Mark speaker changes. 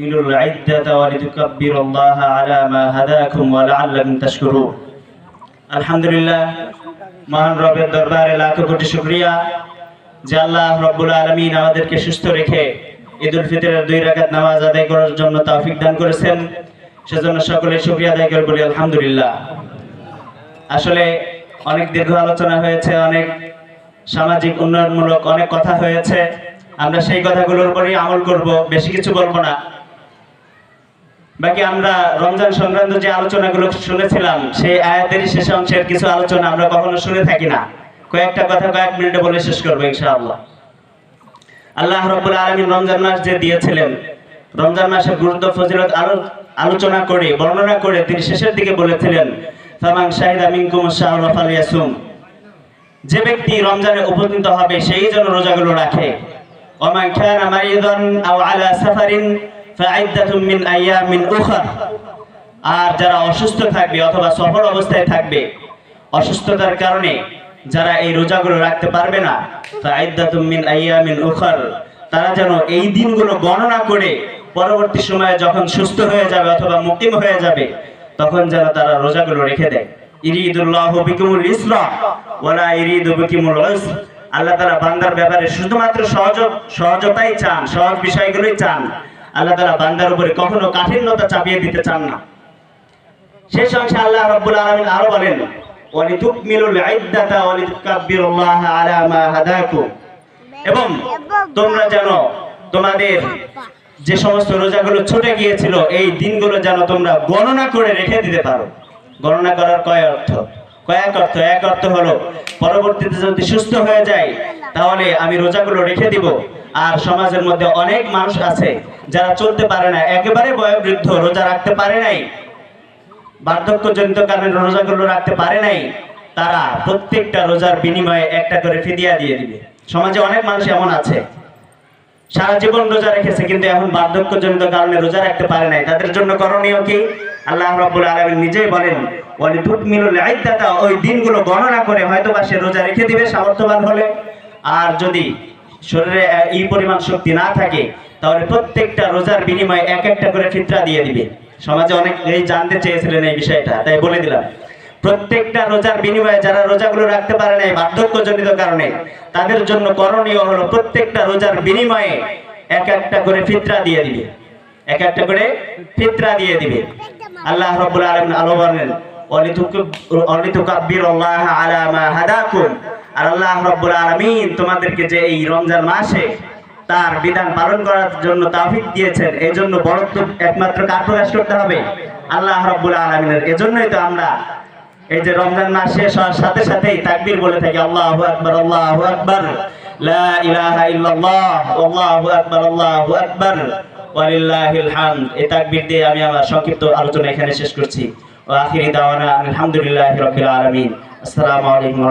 Speaker 1: تكملوا العدة ولتكبروا الله على ما هداكم ولعلكم تشكرون الحمد لله মহান রবের দরবারে লাখো কোটি শুকরিয়া যে আল্লাহ রব্বুল আলমিন আমাদেরকে সুস্থ রেখে ঈদ উল ফিতরের দুই রাকাত নামাজ আদায় করার জন্য তৌফিক দান করেছেন সেজন্য সকলে শুকরিয়া আদায় করে বলি আলহামদুলিল্লাহ আসলে অনেক দীর্ঘ আলোচনা হয়েছে অনেক সামাজিক উন্নয়নমূলক অনেক কথা হয়েছে আমরা সেই কথাগুলোর উপরেই আমল করব বেশি কিছু বলবো না বাকি আমরা রমজান সংক্রান্ত যে আলোচনাগুলো শুনেছিলাম, সেই আয়াতের শেষ অংশের কিছু আলোচনা আমরা কখনো শুনে থাকি না। কয়েকটা কথা কয়েক মিনিটে বলে শেষ করব ইনশাআল্লাহ। আল্লাহ রব্বুল আলমিন রমজান মাস যে দিয়েছিলেন, রমজান মাসের গুরুত্ব, ফজিলত আলো আলোচনা করে, বর্ণনা করে তিনি শেষের দিকে বলেছিলেন, ফামান শাহিদা মিনকুম শাহরা ফালিয়াসুম। যে ব্যক্তি রমজানে উপনীত হবে, সেই যেন রোজাগুলো রাখে। ওমান কানা মারিদান আও আলা সাফারিন আর যারা অসুস্থ থাকবে অথবা অবস্থায় থাকবে, অসুস্থতার কারণে যারা এই রোজাগুলো রাখতে পারবে না তারা যেন এই দিনগুলো গণনা করে পরবর্তী সময়ে যখন সুস্থ হয়ে যাবে অথবা মুকিম হয়ে যাবে, তখন যেন তারা রোজাগুলো রেখে দেয়। আল্লাহ তাআলা বান্দার ব্যাপারে শুধুমাত্র সহজ সহজতাই চান, সহজ বিষয়গুলোই চান। আল্লাহ তালা বান্দার উপরে কখনো কাঠিন্যতা চাপিয়ে দিতে চান না। শেষ অংশে আল্লাহ রাব্বুল আলামিন আরও বলেন এবং তোমরা যেন তোমাদের যে সমস্ত রোজাগুলো ছুটে গিয়েছিল, এই দিনগুলো যেন তোমরা গণনা করে রেখে দিতে পারো। গণনা করার কয় অর্থ? কয়েক অর্থ? এক অর্থ হলো, পরবর্তীতে যদি সুস্থ হয়ে যায়, তাহলে আমি রোজাগুলো রেখে দিব। আর সমাজের মধ্যে অনেক মানুষ আছে, যারা চলতে পারে না, একেবারে বয়োবৃদ্ধ, রোজা রাখতে পারে নাই। বার্ধক্যজনিত কারণে রোজাগুলো রাখতে পারে নাই। তারা প্রত্যেকটা রোজার বিনিময়ে একটা করে ফিদিয়া দিয়ে দিবে। সমাজে অনেক মানুষ এমন আছে। সারা জীবন রোজা রেখেছে, কিন্তু এখন বার্ধক্যজনিত কারণে রোজা রাখতে পারে নাই। তাদের জন্য করণীয় কি? আল্লাহ রাব্বুল আলামিন নিজেই বলেন ওয়ালি তুকমিলুল ইদ্দাতা ওই দিনগুলো গণনা করে হয়তো বা সে রোজা রেখে দিবে সামর্থ্যবান হলে। আর যদি শরীরে এই পরিমাণ শক্তি না থাকে, তাহলে প্রত্যেকটা রোজার বিনিময়ে এক একটা করে ফিতরা দিয়ে দিবে। সমাজে অনেক এই জানতে চেয়েছিলেন এই বিষয়টা, তাই বলে দিলাম। প্রত্যেকটা রোজার বিনিময়ে যারা রোজাগুলো রাখতে পারে নাই বার্ধক্যজনিত কারণে, তাদের জন্য করণীয় হলো প্রত্যেকটা রোজার বিনিময়ে এক একটা করে ফিতরা দিয়ে দিবে। এক একটা করে ফিতরা দিয়ে দিবে। আল্লাহ রাব্বুল আলামিন আলো বলেন অলিতুকাব্বিরুল্লাহ আলা মা হাদাকুম। আর আল্লাহ রাব্বুল আলামিন তোমাদেরকে যে এই রমজান মাসে তার বিধান পালন করার জন্য তাওফিক দিয়েছেন, এই জন্য বরত্ব একমাত্র কার প্রকাশ করতে হবে? আল্লাহ রাব্বুল আলামিনের। এজন্যই তো আমরা এই যে রমজান মাস শেষ হওয়ার সাথে সাথেই তাকবীর বলে থাকি, আল্লাহু আকবার আল্লাহু আকবার। লা ইলাহা ইল্লাল্লাহ, আল্লাহু আকবার আল্লাহু আকবার। দিয়ে আমি আমার সংক্ষিপ্ত আলোচনা এখানে শেষ করছি। ওয়া আখিরি দাওয়ানা আলহামদুলিল্লাহি আসসালামু আলাইকুম